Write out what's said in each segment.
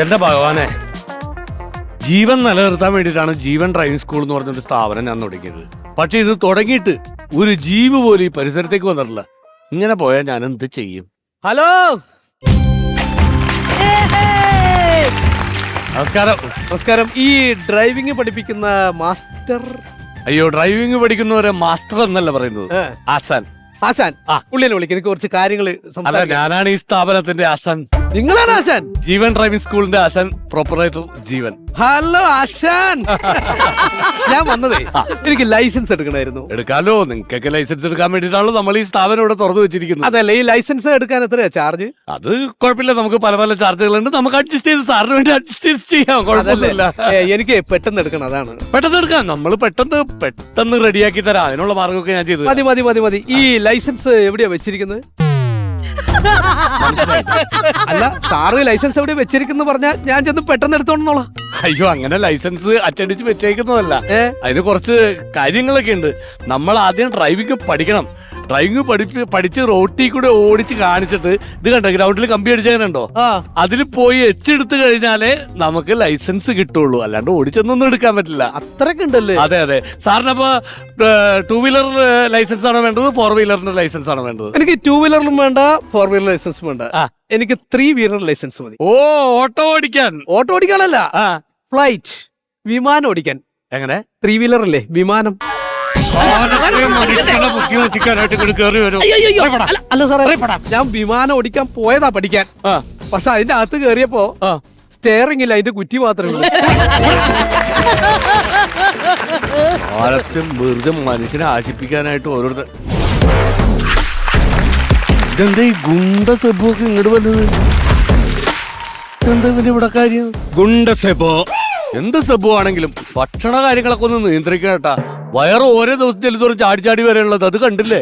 എന്റെ ഭഗവാനെ ജീവൻ നിലനിർത്താൻ വേണ്ടിയിട്ടാണ് ജീവൻ ഡ്രൈവിംഗ് സ്കൂൾ എന്ന് പറഞ്ഞൊരു സ്ഥാപനം ഞാൻ തുടങ്ങിയത്. പക്ഷെ ഇത് തുടങ്ങിയിട്ട് ഒരു ജീവ് പോലും ഈ പരിസരത്തേക്ക് വന്നിട്ടില്ല. ഇങ്ങനെ പോയാൽ ഞാൻ എന്ത് ചെയ്യും? ഹലോ? നമസ്കാരം. നമസ്കാരം. ഈ ഡ്രൈവിംഗ് പഠിപ്പിക്കുന്ന മാസ്റ്റർ? അയ്യോ ഡ്രൈവിംഗ് പഠിക്കുന്നവരെ മാസ്റ്റർ എന്നല്ല പറയുന്നത്. ആസാൻ ആസാൻ ആശാൻ. ആ. പുള്ളിനെ വിളിക്ക്. എനിക്ക് കുറച്ച് കാര്യങ്ങൾ അല്ല ഞാനാണ് ഈ സ്ഥാപനത്തിന്റെ ആശാൻ. നിങ്ങളാണ് ആശാൻ. ജീവൻ ഡ്രൈവിംഗ് സ്കൂളിന്റെ ആശാൻ പ്രോപ്പറേറ്റർ ജീവൻ. ഹലോ ആശാൻ. ഞാൻ വന്നതേ എനിക്ക് ലൈസൻസ് എടുക്കണമായിരുന്നു. എടുക്കാലോ നിങ്ങൾക്കൊക്കെ ലൈസൻസ് എടുക്കാൻ വേണ്ടിയിട്ടാണല്ലോ നമ്മൾ ഈ സ്ഥാപനം ഇവിടെ തുറന്നു വെച്ചിരിക്കുന്നത്. അതല്ലേ ഈ ലൈസൻസ് എടുക്കാൻ എത്രയാ ചാർജ് അത് കുഴപ്പമില്ല നമുക്ക് പല പല ചാർജുകളുണ്ട് നമുക്ക് അഡ്ജസ്റ്റ് ചെയ്ത് സാറിന് വേണ്ടി അഡ്ജസ്റ്റ് ചെയ്ത് ചെയ്യാം കുഴപ്പമില്ല എനിക്ക് പെട്ടെന്ന് എടുക്കണം അതാണ്. പെട്ടെന്ന് എടുക്കാം. നമ്മൾ പെട്ടെന്ന് പെട്ടെന്ന് റെഡിയാക്കി തരാം. അതിനുള്ള മാർഗമൊക്കെ ഞാൻ ചെയ്തു മതി മതി മതി മതി. ഈ ലൈസൻസ് എവിടെയാ വെച്ചിരിക്കുന്നത്? അല്ല സാറ് ലൈസൻസ് എവിടെ വെച്ചിരിക്കുന്നു പറഞ്ഞാൽ ഞാൻ ചെന്ന് പെട്ടെന്ന് എടുത്തോളാം അയ്യോ അങ്ങനെ ലൈസൻസ് അച്ചടിച്ച് വെച്ചേക്കുന്നതല്ല. അതിന് കുറച്ച് കാര്യങ്ങളൊക്കെ ഉണ്ട്. നമ്മൾ ആദ്യം ഡ്രൈവിംഗ് പഠിക്കണം. ഡ്രൈവിംഗ് പഠിപ്പി പഠിച്ച് റോട്ടിൽ കൂടെ ഓടിച്ച് കാണിച്ചിട്ട് ഇത് കണ്ടോ? ഗ്രൗണ്ടിൽ കമ്പി അടിച്ചോ അതിൽ പോയി എച്ചെടുത്തു കഴിഞ്ഞാലേ നമുക്ക് ലൈസൻസ് കിട്ടുള്ളൂ. അല്ലാണ്ട് ഓടിച്ചൊന്നും എടുക്കാൻ പറ്റില്ല. അത്രയൊക്കെ ഉണ്ടല്ലേ? അതെ അതെ. സാറിന് അപ്പൊ ടൂ വീലർ ലൈസൻസ് ആണോ വേണ്ടത്? ഫോർ വീലറിന്റെ ലൈസൻസ് ആണോ വേണ്ടത്? എനിക്ക് ടൂ വീലറിലും വേണ്ട ഫോർ വീലർ ലൈസൻസ് വേണ്ട. എനിക്ക് ത്രീ വീലർ ലൈസൻസ് മതി. ഓ ഓട്ടോ ഓടിക്കാൻ. ഓട്ടോ ഓടിക്കാനല്ല. ഫ്ലൈറ്റ് വിമാനം ഓടിക്കാൻ. എങ്ങനെ? ത്രീ വീലർ അല്ലേ? വിമാനം. ഇങ്ങോട്ട് വരും. അല്ല, അല്ല സാറേ. ഞാൻ വിമാനം ഓടിക്കാൻ പോയതാ പഠിക്കാൻ. ആ. പക്ഷെ അതിന്റെ അകത്ത് കേറിയപ്പോ ആ. സ്റ്റെയറിംഗ് ഇല്ല അതിന്റെ കുറ്റി മാത്രമേ ഉള്ളൂ. കാലത്തും വെറുതെ മനുഷ്യനെ ആശിപ്പിക്കാനായിട്ട് ഓരോരുത്തർ ഇതെന്താ ഈ ഗുണ്ട സെബൊക്കെ ഇങ്ങോട്ട് വന്നത്? എന്താ ഇതിന്റെ ഇവിടെ കാര്യം? ഗുണ്ടസെബോ എന്ത് സെബു ആണെങ്കിലും ഭക്ഷണ കാര്യങ്ങളൊക്കെ ഒന്ന് നിയന്ത്രിക്കട്ടാ വയറ് ഓരോ ദിവസം ചെലുത്തോറും ചാടി ചാടി വരെയുള്ളത് അത് കണ്ടില്ലേ?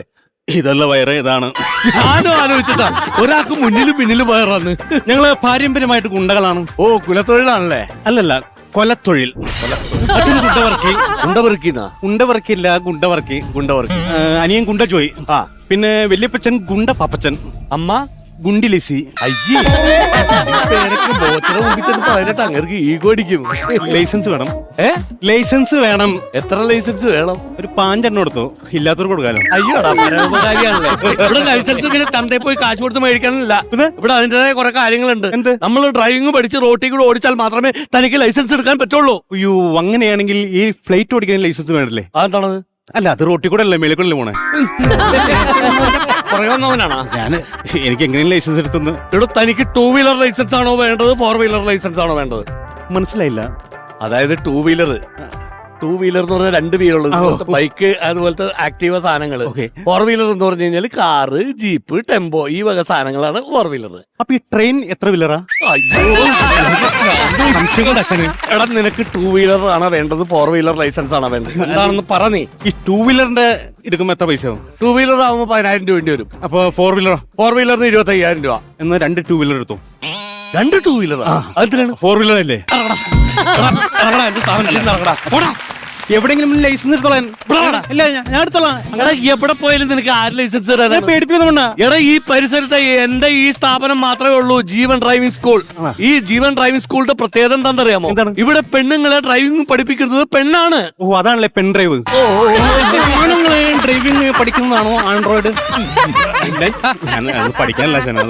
ഇതല്ല വയറ് ഇതാണ്. ഞാനും ആലോചിച്ചിട്ടാ ഒരാൾക്ക് മുന്നിലും പിന്നിലും വയറാന്ന്. ഞങ്ങൾ പാരമ്പര്യമായിട്ട് ഗുണ്ടകളാണ്. ഓ കുലത്തൊഴിലാണല്ലേ? അല്ലല്ല കൊലത്തൊഴിൽ. അച്ഛൻ ഗുണ്ടവർക്കി. ഉണ്ടപെറുക്കിന്നാ ഗുണ്ടവർക്കില്ല ഗുണ്ടവർക്കി. ഗുണ്ടവർക്കി. അനിയൻ ഗുണ്ട ജോയ് ആ. പിന്നെ വല്യപ്പച്ചൻ ഗുണ്ട പാപ്പച്ചൻ അമ്മ ഗുണ്ടിലിസി. അങ്ങനെ ഈഗോ അടിക്കും. ലൈസൻസ് വേണം. ഏ? ലൈസൻസ് വേണം. എത്ര ലൈസൻസ് വേണം? ഒരു പാഞ്ചെണ്ണം കൊടുത്തു. ഇല്ലാത്തവർക്ക് കൊടുക്കാനോ അയ്യോടാ ഇവിടെ ലൈസൻസ് ഇങ്ങനെ ചന്തയിൽ പോയി കാശ് കൊടുത്ത് മേടിക്കാനില്ല? ഇവിടെ അതിന്റെതായ കുറെ കാര്യങ്ങളുണ്ട്. എന്ത്? നമ്മൾ ഡ്രൈവിംഗ് പഠിച്ച് റോട്ടിൽ കൂടെ ഓടിച്ചാൽ മാത്രമേ തനിക്ക് ലൈസൻസ് എടുക്കാൻ പറ്റുള്ളൂ. അയ്യോ അങ്ങനെയാണെങ്കിൽ ഈ ഫ്ലൈറ്റ് ഓടിക്കാൻ ലൈസൻസ് വേണല്ലേ? അതെന്താണത്? അല്ല അത് റോട്ടിൽ കൂടെ അല്ലേ മേലെ കൂടെ പോണേ? പറയുന്നവനാണോ ഞാൻ എനിക്ക് എങ്ങനെയും ലൈസൻസ് എടുത്തെന്ന്. ഇവിടെ തനിക്ക് ടൂ വീലർ ലൈസൻസ് ആണോ വേണ്ടത് ഫോർ വീലർ ലൈസൻസ് ആണോ വേണ്ടത്? മനസ്സിലായില്ല. അതായത് ടൂ വീലർ ടൂ വീലർ എന്ന് പറഞ്ഞാൽ രണ്ട് വീലുള്ളത് ബൈക്ക് അതുപോലത്തെ ആക്റ്റീവ സാധനങ്ങൾ. ഫോർ വീലർ എന്ന് പറഞ്ഞു കഴിഞ്ഞാൽ കാറ് ജീപ്പ് ടെമ്പോ ഈ വക സാധനങ്ങളാണ് ഫോർ വീലർ അപ്പൊ ഈ ട്രെയിൻ എത്ര വീലറാ എടാ നിനക്ക് ടൂ വീലർ ആണോ വേണ്ടത്? ഫോർ വീലർ ലൈസൻസ് ആണോ വേണ്ടത്? എന്താണെന്ന് പറഞ്ഞേ ഈ ടൂ വീലറിന്റെ എടുക്കുമ്പോ എത്ര പൈസ ആവും ടൂ വീലർ ആവുമ്പോ പതിനായിരം രൂപ വേണ്ടി വരും. അപ്പൊ ഫോർ വീലർ ഫോർ വീലറിന് ഇരുപത്തി അയ്യായിരം രൂപ. എന്നാ രണ്ട് ടൂ വീലർ എടുത്തു? രണ്ട് ടൂ വീലർ അതിനാണ് ഫോർ വീലർ അല്ലേ? എവിടെങ്കിലും ലൈസൻസ് എടുത്തോളാൻ. ഇല്ല ഞാൻ എടുത്തോളാം. എവിടെ പോയാലും നിനക്ക് ആര് ലൈസൻസ് തരാനാണ്? എടാ ഈ പരിസരത്തെ എന്റെ ഈ സ്ഥാപനം മാത്രമേ ഉള്ളൂ ജീവൻ ഡ്രൈവിംഗ് സ്കൂൾ ഈ ജീവൻ ഡ്രൈവിംഗ് സ്കൂളിന്റെ പ്രത്യേകത എന്താണെന്നറിയാമോ? അറിയാമോ ഇവിടെ പെണ്ണുങ്ങളെ ഡ്രൈവിംഗ് പഠിപ്പിക്കുന്നത് പെണ്ണാണ്. ഓ അതാണല്ലേ പെൺ ഡ്രൈവ് ആണുങ്ങളെ ഡ്രൈവിംഗ് പഠിക്കുന്നതാണോ ആൻഡ്രോയിഡ്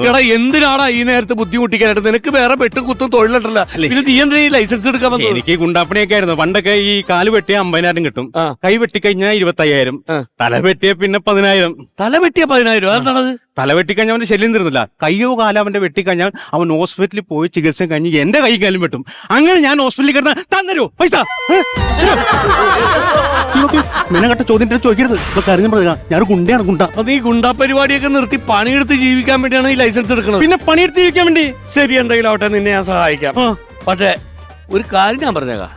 എടാ എന്തിനാടാ ഈ നേരത്തെ ബുദ്ധിമുട്ടിക്കാനായിട്ട്? നിനക്ക് വേറെ വെട്ടും കുത്തും തൊഴിലുണ്ടല്ല. പിന്നെ നീ എന്തിനാ ഈ ലൈസൻസ് എടുക്കാൻ എനിക്ക് ഗുണ്ടാപ്പണിയൊക്കെ ആയിരുന്നു. പണ്ടൊക്കെ ഈ കാൽ വെട്ടിയ അമ്പതിനായിരം കിട്ടും. കൈ വെട്ടിക്കഴിഞ്ഞാൽ ഇരുപത്തി അയ്യായിരം തല വെട്ടിയ പിന്നെ പതിനായിരം. തല വെട്ടിയ പതിനായിരം. തല വെട്ടിക്കഴിഞ്ഞാൽ അവന്റെ ശല്യം തീർന്നില്ല. കയ്യോ കാലം അവന്റെ വെട്ടിക്കഴിഞ്ഞാൽ അവൻ ഹോസ്പിറ്റലിൽ പോയി ചികിത്സ കഴിഞ്ഞ് എന്റെ കൈ കാലും വെട്ടും. അങ്ങനെ ഞാൻ ഹോസ്പിറ്റലിൽ കിടന്ന തന്നരോ പൈസ. മിനകട്ട ചോദ്യം ചോദിക്കരുത്. ഇപ്പൊ കരഞ്ഞു പറയുക ഞാൻ ഗുണ്ടയാണ് ഗുണ്ട. അത് ഈ ഗുണ്ടാ പരിപാടിയൊക്കെ നിർത്തി പണിയെടുത്ത് ജീവിക്കാൻ വേണ്ടിയാണ് ഈ ലൈസൻസ് എടുക്കുന്നത് പിന്നെ പണിയെടുത്ത് ജീവിക്കാൻ വേണ്ടി? ശരി എന്തെങ്കിലും ആവട്ടെ നിന്നെ ഞാൻ സഹായിക്കാം. പക്ഷേ ഒരു കാര്യം ഞാൻ പറഞ്ഞേക്കാം.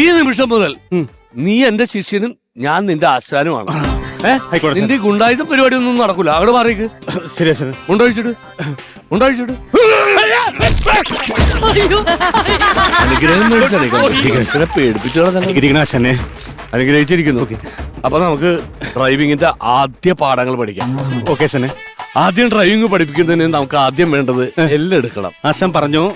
ഈ നിമിഷം മുതൽ. നീ എന്റെ ശിഷ്യനും ഞാൻ നിന്റെ ആശാനുമാണ്. നിന്റെ ഈ ഗുണ്ടായുധ പരിപാടി ഒന്നും നടക്കൂല അവിടെ മാറിക്ക് ശരി ശരി ഉണ്ടഴിച്ചിട്ട് പേടിപ്പിച്ചോളാം അനുഗ്രഹിച്ചിരിക്കുന്നു. അപ്പൊ നമുക്ക് ഡ്രൈവിങ്ങിന്റെ ആദ്യ പാഠങ്ങൾ പഠിക്കാം. ഓക്കെ സനെ ആദ്യം ഡ്രൈവിംഗ് പഠിപ്പിക്കുന്നതിന് നമുക്ക് ആദ്യം വേണ്ടത് എല്ലെടുക്കണം. ആശാൻ പറഞ്ഞു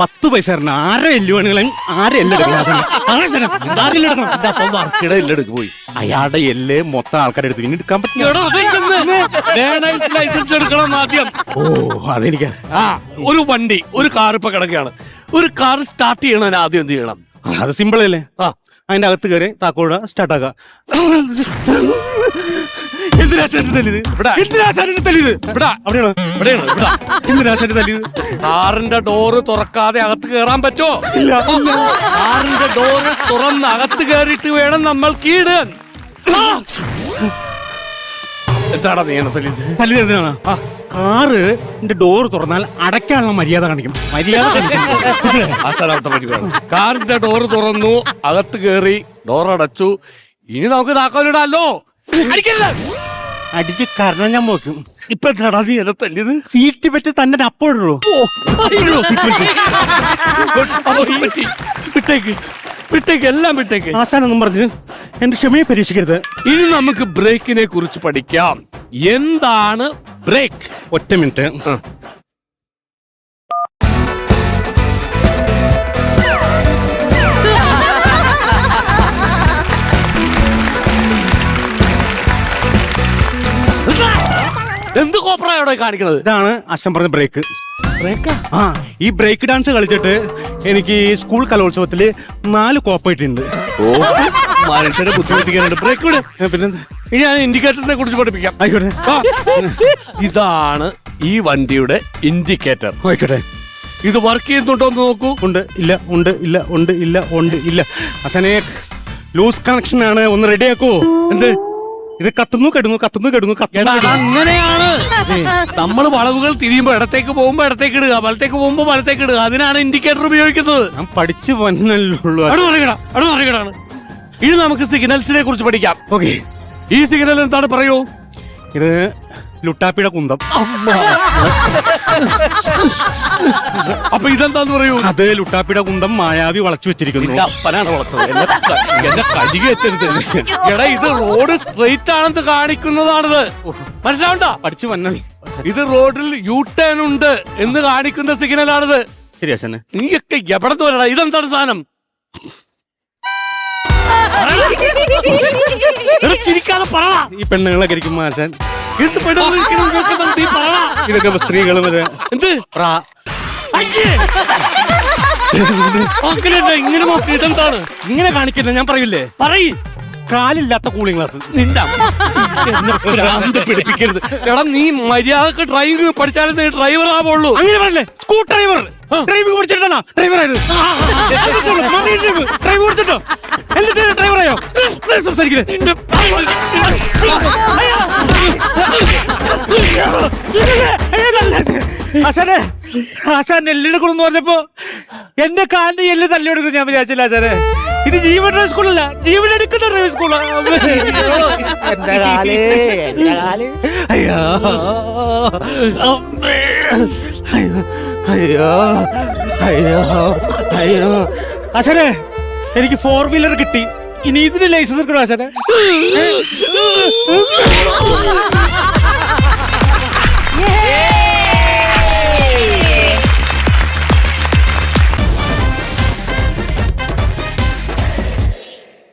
പത്ത് പൈസ തരണം. ആരെ എല്ല് വേണമെങ്കിലും ആരെ എല്ല് എടുക്കണം? ആശാനെ. ആശാനെ, ആരെ എല്ല് എടുക്കണം? വർക്കിടെ ഇല്ലെടുക്ക് പോയി? അയാളുടെ എല്ല് മൊത്തം ആൾക്കാരെ എടുത്ത് പിന്നെ എടുക്കാൻ പറ്റില്ല. ലൈസൻസ് എടുക്കണം ആദ്യം. ഓ അതെനിക്ക് ആ ഒരു വണ്ടി ഒരു കാർ ഇപ്പൊ കിടക്കുകയാണ്. ഒരു കാർ സ്റ്റാർട്ട് ചെയ്യണം ആദ്യം എന്ത് ചെയ്യണം? അത് സിമ്പിൾ അല്ലേ? ആ അതിന്റെ അകത്ത് കയറി താക്കോട സ്റ്റാർട്ട് ആക്കാം. എന്തിനാ ചേട്ടൻ തല്ലിയത് ഇവിടെ. എന്തിനാ ചേട്ടൻ തല്ലിയത് ഇവിടെ അവിടെയാണോ? ഇവിടെയാണ് ഇവിടെ എന്തിനാ ചേട്ടൻ തല്ലിയത് കാറിന്റെ ഡോറ് തുറക്കാതെ അകത്ത് കയറാൻ പറ്റോ? കാറിന്റെ ഡോറ് തുറന്ന് അകത്ത് കയറിയിട്ട് വേണം നമ്മൾ കീടാൻ എന്താടാ നീ എന്നെ തല്ലിയത്? തല്ലിയത് എന്തിനാണ്? ആ. കാറ് ഡോർ തുറന്നാൽ അടയ്ക്കാനുള്ള മര്യാദ കാണിക്കും. മര്യാദ കാണിക്കും. കാറിന്റെ ഡോറ് തുറന്നു അകത്ത് കയറി ഡോർ അടച്ചു. ഇനി നമുക്ക് താക്കോലിടാലോ അടിച്ച് കരണം ഞാൻ നോക്കും ഇപ്പൊ എത്രടാ നീ എന്നെ തല്ലിയത്? സീറ്റ് പറ്റി തന്നെ അപ്പോഴോ അപ്പൊ പറ്റി. വിട്ടേക്ക്. വിട്ടേക്ക് എല്ലാം വിട്ടേക്ക്. ആശാനെന്നും പറഞ്ഞ് എന്റെ ക്ഷമയെ പരീക്ഷിക്കരുത്. ഇനി നമുക്ക് ബ്രേക്കിനെ കുറിച്ച് പഠിക്കാം. എന്താണ് ബ്രേക്ക്? ഒറ്റ മിനിറ്റ്. എന്ത് കോപ്രായോടെ കാണിക്കണത്? ഇതാണ് അച്ഛൻ പറഞ്ഞ ബ്രേക്ക് ബ്രേക്കാ ആ ഈ ബ്രേക്ക് ഡാൻസ് കളിച്ചിട്ട് എനിക്ക് സ്കൂൾ കലോത്സവത്തിൽ നാല് കോപ്പായിട്ടുണ്ട്. ഓ മനുഷ്യരെ ബുദ്ധിമുട്ടിക്കാനുണ്ട് ബ്രേക്ക് വിട്. പിന്നെ ഇനി ഞാൻ ഇൻഡിക്കേറ്ററിനെ കുറിച്ച് പഠിപ്പിക്കാം. ആയിക്കോട്ടെ. ആ. ഇതാണ് ഈ വണ്ടിയുടെ ഇൻഡിക്കേറ്റർ ആയിക്കോട്ടെ. ഇത് വർക്ക് ചെയ്യുന്നുണ്ടോ എന്ന് നോക്കൂ. ഉണ്ട്. ഇല്ല ഉണ്ട് ഇല്ല ഉണ്ട് ഇല്ല ഉണ്ട് ഇല്ല. അസനെ ലൂസ് കണക്ഷൻ ആണ്. ഒന്ന് റെഡി ആക്കോ. എന്ത്? ഇത് കത്തുന്നു കെടുന്നു കത്തുന്നു കെടുന്നു കത്തുന്നു എടാ കെടുന്നു. അങ്ങനെയാണ്. നമ്മൾ വളവുകൾ തിരിയുമ്പോ ഇടത്തേക്ക് പോകുമ്പോ ഇടത്തേക്ക് ഇടുക വലത്തേക്ക് പോകുമ്പോ വലത്തേക്ക് ഇടുക. അതിനാണ് ഇൻഡിക്കേറ്റർ ഉപയോഗിക്കുന്നത്. ഞാൻ പഠിച്ചു വന്നല്ലോ അടു പറയുകടാ അടു പറയുകടാണ്. ഇനി നമുക്ക് സിഗ്നൽസിനെ കുറിച്ച് പഠിക്കാം. ഓക്കെ ഈ സിഗ്നൽ എന്താണ് പറയൂ? ഇത് ലുട്ടാപ്പിയുടെ കുന്തം. അപ്പൊ ഇതെന്താന്ന് പറയൂ? അത് ലുട്ടാപ്പിയുടെ കുന്തം മായാവി വളച്ചു വെച്ചിരിക്കുന്നു. നിന്റെ അപ്പനാണ് വളർത്തത്. എന്നെ കഴുകി വെച്ചരുത് എടാ ഇത് റോഡ് സ്ട്രെയിറ്റ് ആണെന്ന് കാണിക്കുന്നതാണിത്. മനസ്സിലാവണ്ട? പഠിച്ചു വന്നത് ഇത് റോഡിൽ യു ടേൺ ഉണ്ട് എന്ന് കാണിക്കുന്ന സിഗ്നലാണിത്. ശരി അച്ഛനെ നീയൊക്കെ എവിടെ നിന്ന് വരടാ? ഇതെന്താണ് സാധനം? ചിരിക്കാതെ ഈ പെണ്ണുങ്ങളെ കരിക്കും ഇരിക്കുന്നു ഇതൊക്കെ സ്ത്രീകളും എന്ത്? ഇങ്ങനെ നോക്കി. ഇതെന്താണ്? ഇങ്ങനെ കാണിക്കില്ല ഞാൻ പറയില്ലേ പറയ്. കാലില്ലാത്ത കൂളിംഗ് ഗ്ലാസ് പിടിപ്പിക്കരുത്. എടാ നീ മര്യാദയ്ക്ക് ഡ്രൈവിംഗ് പഠിച്ചാലേ ഡ്രൈവർ ആവുള്ളൂ. അങ്ങനെ പറയില്ലേ? സ്കൂ ഡ്രൈവർ ഡ്രൈവിംഗ് പഠിച്ചിട്ടാണോ ഡ്രൈവർ ഡ്രൈവറായിരുന്നു ഡ്രൈവറായോ ആശാനെ ആശാൻ എല്ലിനെ എന്ന് പറഞ്ഞപ്പോ എന്റെ കാലിന്റെ എല്ല് തല്ലി കൊടുക്കും ഞാൻ വിചാരിച്ചില്ല ആശാനെ. ഇത് ജീവൻ ഡ്രൈവ് സ്കൂളല്ല ജീവൻ എടുക്കുന്ന ഡ്രൈവ് സ്കൂളാ എന്റെ കാലേ എന്റെ കാൽ. അയ്യോ. അയ്യോ. അയ്യോ. അയ്യോ അയ്യോ. അച്ഛനെ എനിക്ക് ഫോർ വീലർ കിട്ടി. ഇനി ഇതിന് ലൈസൻസ് എടുക്കണോ ആശാനെ?